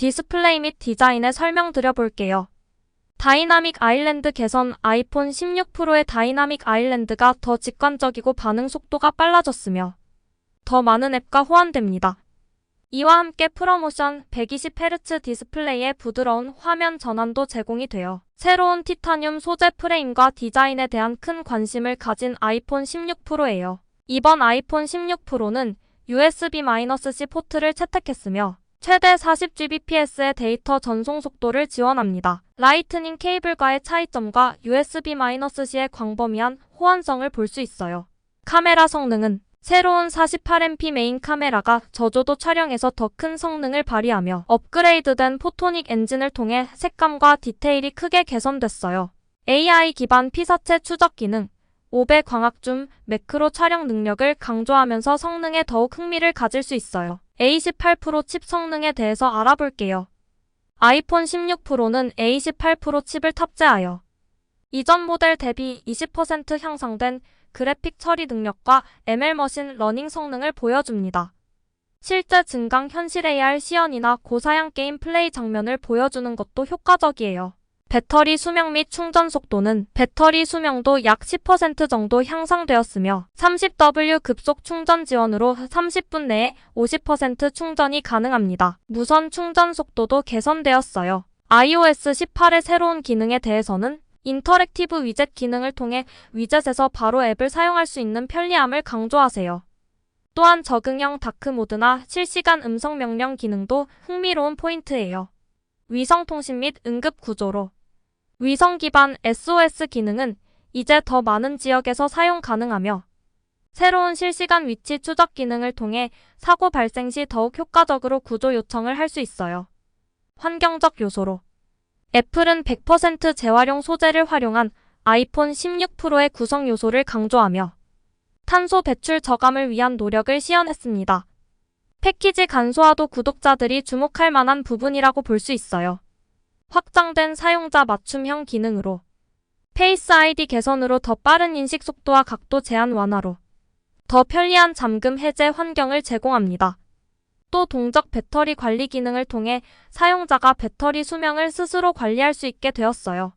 디스플레이 및 디자인에 설명드려 볼게요. 다이나믹 아일랜드 개선 아이폰 16 프로의 다이나믹 아일랜드가 더 직관적이고 반응 속도가 빨라졌으며 더 많은 앱과 호환됩니다. 이와 함께 프로모션 120Hz 디스플레이의 부드러운 화면 전환도 제공이 되어 새로운 티타늄 소재 프레임과 디자인에 대한 큰 관심을 가진 아이폰 16 프로예요. 이번 아이폰 16 프로는 USB-C 포트를 채택했으며 최대 40Gbps의 데이터 전송 속도를 지원합니다. 라이트닝 케이블과의 차이점과 USB-C의 광범위한 호환성을 볼 수 있어요. 카메라 성능은 새로운 48MP 메인 카메라가 저조도 촬영에서 더 큰 성능을 발휘하며 업그레이드된 포토닉 엔진을 통해 색감과 디테일이 크게 개선됐어요. AI 기반 피사체 추적 기능, 5배 광학 줌, 매크로 촬영 능력을 강조하면서 성능에 더욱 흥미를 가질 수 있어요. A18 프로 칩 성능에 대해서 알아볼게요. 아이폰 16 프로는 A18 프로 칩을 탑재하여 이전 모델 대비 20% 향상된 그래픽 처리 능력과 ML 머신 러닝 성능을 보여줍니다. 실제 증강 현실 AR 시연이나 고사양 게임 플레이 장면을 보여주는 것도 효과적이에요. 배터리 수명 및 충전 속도는 배터리 수명도 약 10% 정도 향상되었으며 30W 급속 충전 지원으로 30분 내에 50% 충전이 가능합니다. 무선 충전 속도도 개선되었어요. iOS 18의 새로운 기능에 대해서는 인터랙티브 위젯 기능을 통해 위젯에서 바로 앱을 사용할 수 있는 편리함을 강조하세요. 또한 적응형 다크 모드나 실시간 음성 명령 기능도 흥미로운 포인트예요. 위성 통신 및 응급 구조로 위성 기반 SOS 기능은 이제 더 많은 지역에서 사용 가능하며 새로운 실시간 위치 추적 기능을 통해 사고 발생 시 더욱 효과적으로 구조 요청을 할 수 있어요. 환경적 요소로 애플은 100% 재활용 소재를 활용한 아이폰 16 프로의 구성 요소를 강조하며 탄소 배출 저감을 위한 노력을 시연했습니다. 패키지 간소화도 구독자들이 주목할 만한 부분이라고 볼 수 있어요. 확장된 사용자 맞춤형 기능으로 페이스 아이디 개선으로 더 빠른 인식 속도와 각도 제한 완화로 더 편리한 잠금 해제 환경을 제공합니다. 또 동적 배터리 관리 기능을 통해 사용자가 배터리 수명을 스스로 관리할 수 있게 되었어요.